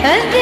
嗯。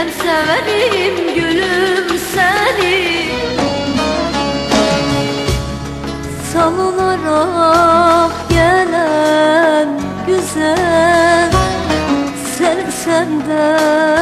Ben severim gülüm seni. Salınarak gelen güzel Sen senden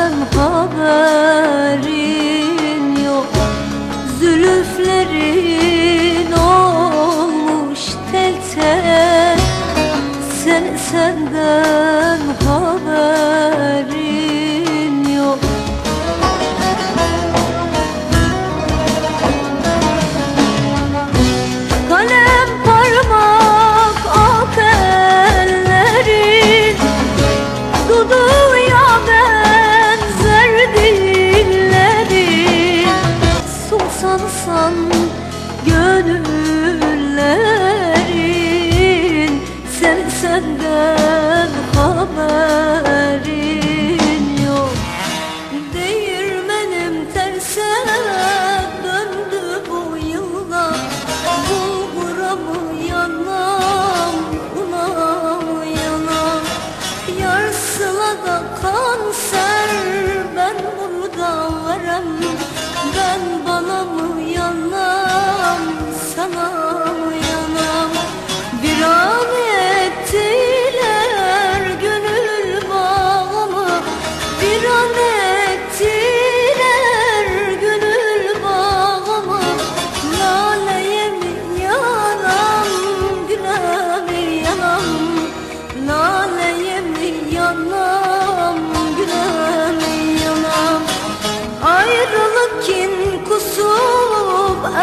kanser ben burada varım. Ben bana mı yanam, sana mı yanam Bir an ettiler gönül bağımı. Bir an ettiler gönül bağımı. Laleye mi yanam, güle mi yanam Laleye mi yanam,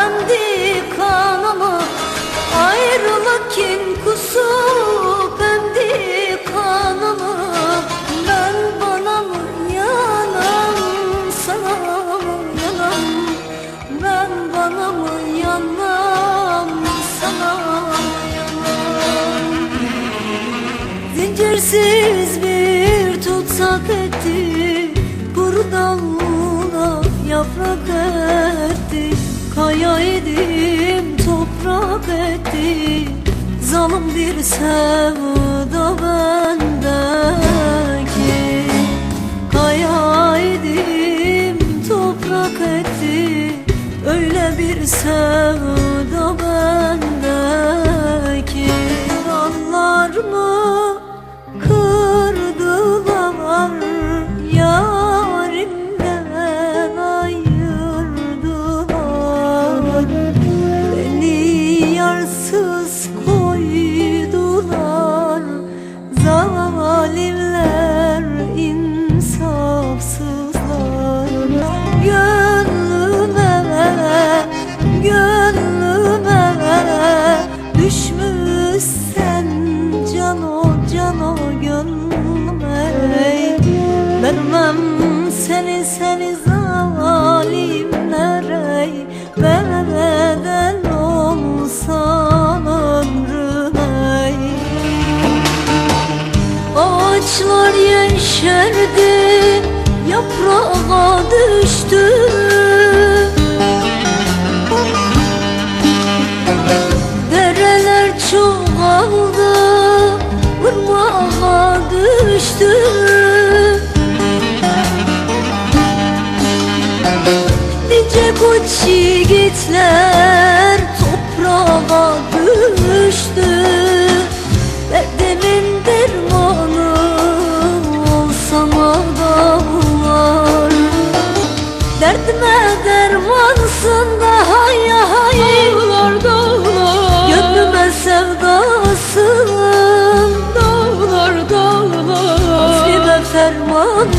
emdi kanımı Ayrılık idim toprak etti. Zalim bir sevda bendeki. Kaya idim toprak etti. Öyle bir sevda Beni Ağaçlar yeşerdi Yaprağa düştü. Dereler çoğaldı Irmağa düştü. Nice koç yiğitler Derdime dermansın daha ya Dağlar dağlar. Gönlüme sevdasın. Dağlar dağlar. Hasbime fermansın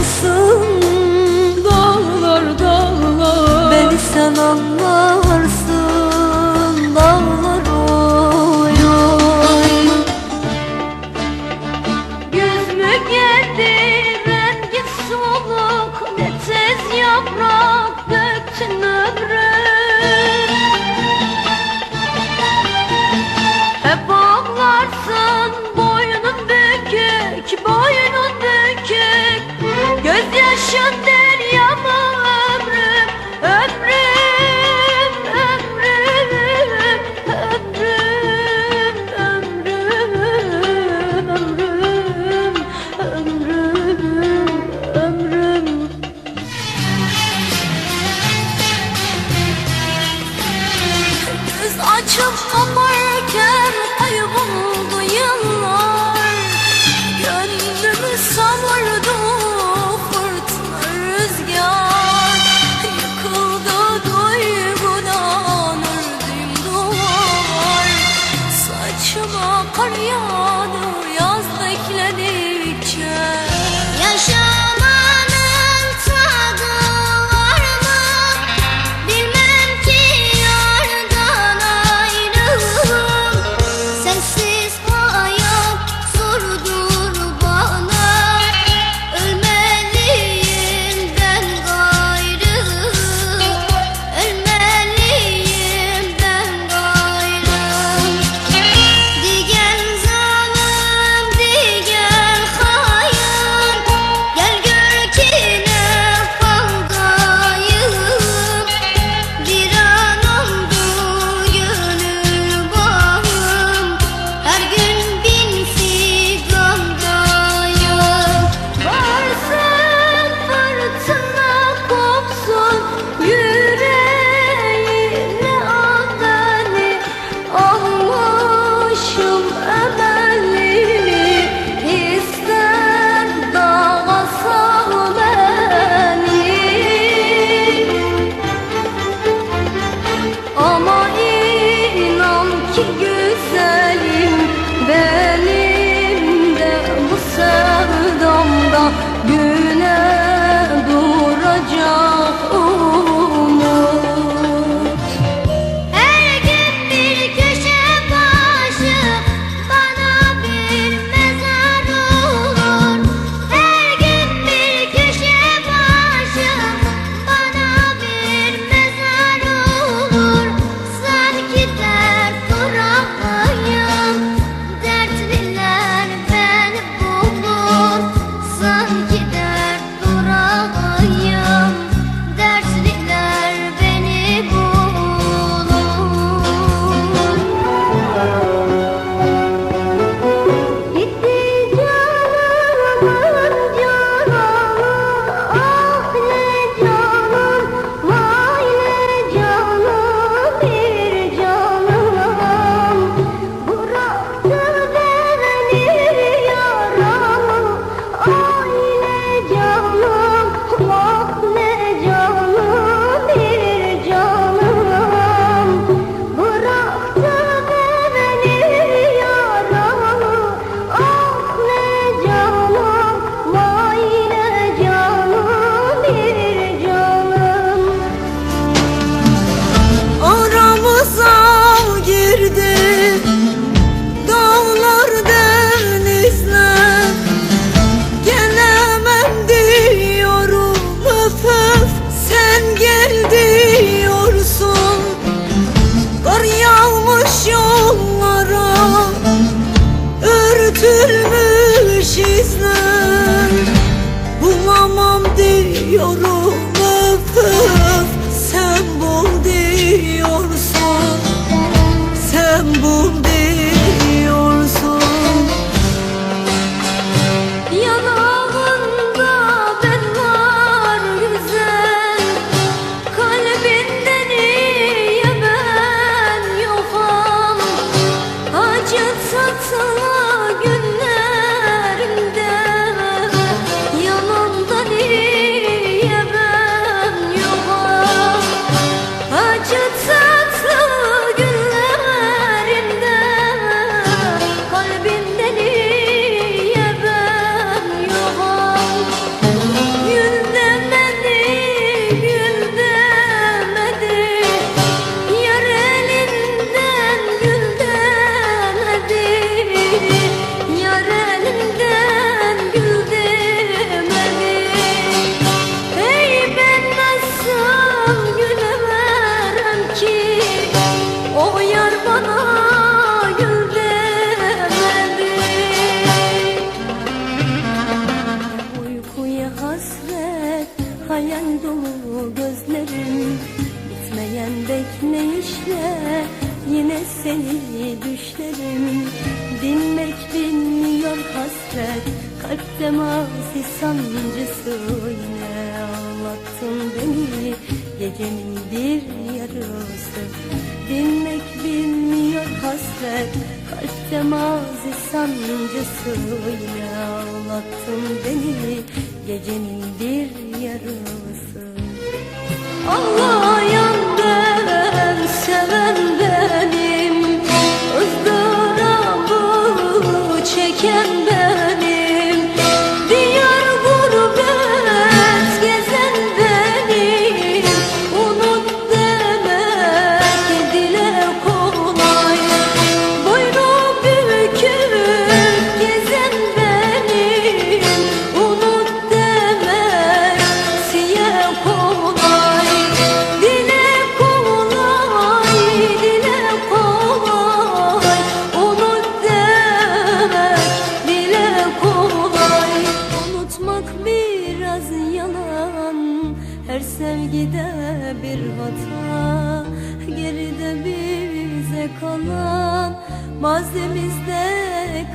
kalan Mazimizde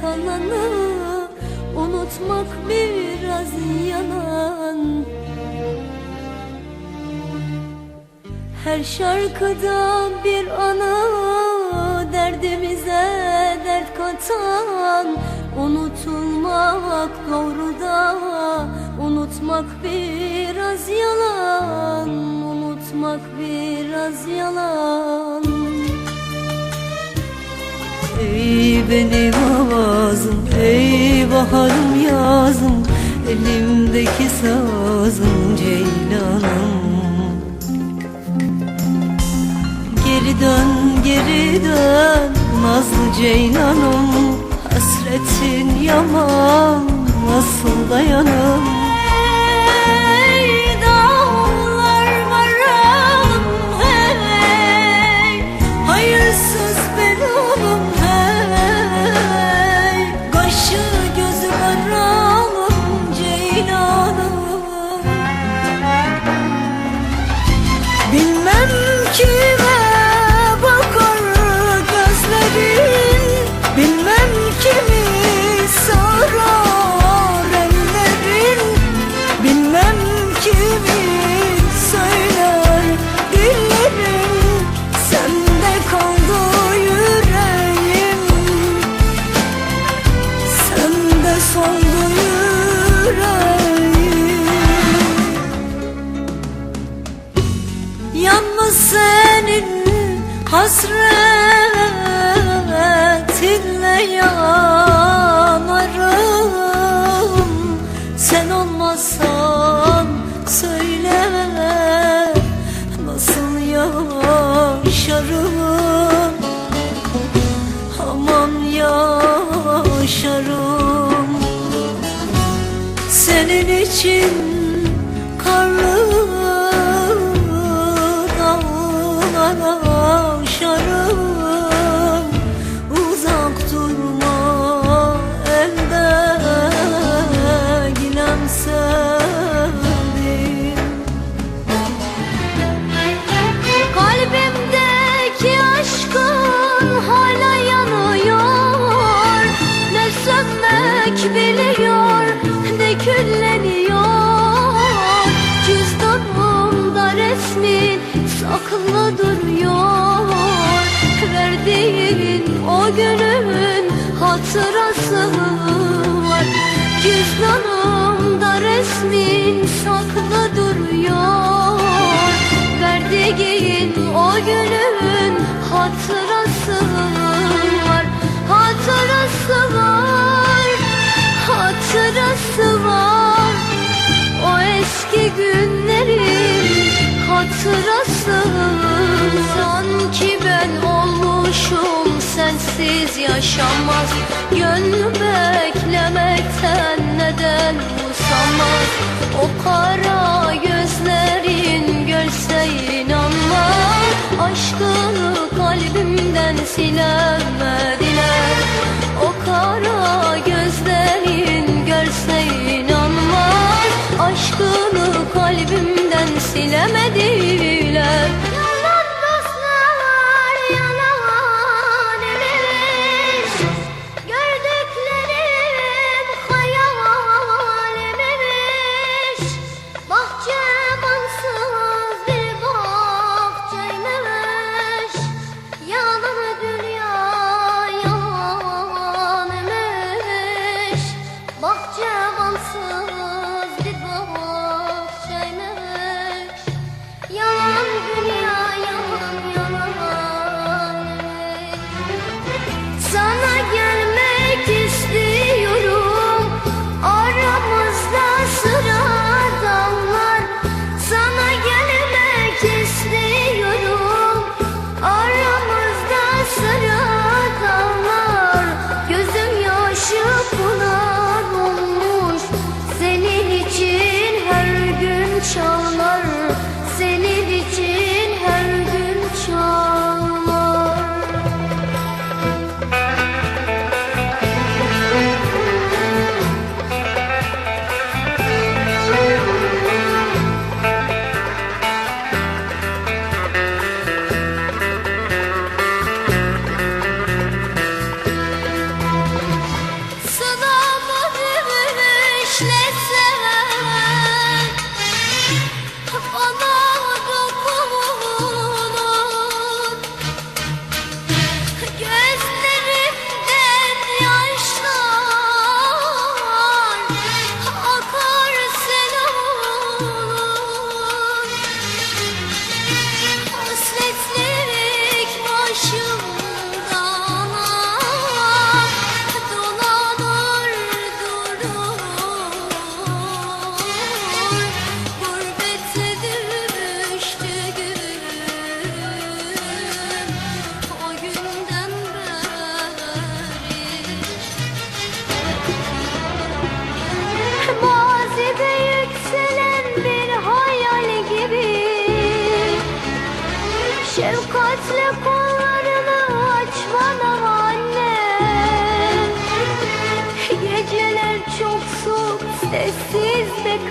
kalanı Unutmak biraz yalan. Her şarkıda bir ana Derdimize dert katan. Unutulmak doğru da Unutmak biraz yalan. Unutmak biraz yalan Ey benim avazım, ey baharım yazım Elimdeki sazım ceylanım. Geri dön, geri dön Nazlı ceylanım. Hasretin yaman Nasıl dayanım için karlı dağlara aşarım. Uzak durma elde gilem sevdim Kalbimdeki aşkın hala yanıyor. Ne sönmek biliyor ne saklı duruyor. Verdiğin o günün hatırası var. Cüzdanımda resmin saklı duruyor. Verdiğin o günün hatırası var. Hatırası var, hatırası var. O eski günlerin hatırası Sanki ben olmuşum sensiz yaşamaz. Gönlüm beklemekten neden usanmaz? O kara gözlerin görse inanmaz. Aşkını kalbimden silemediler. O kara gözlerin görse Aşkını kalbimden silemediler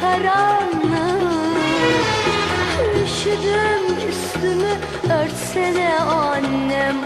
karanlık Üşüdüm üstümü örtsene annem,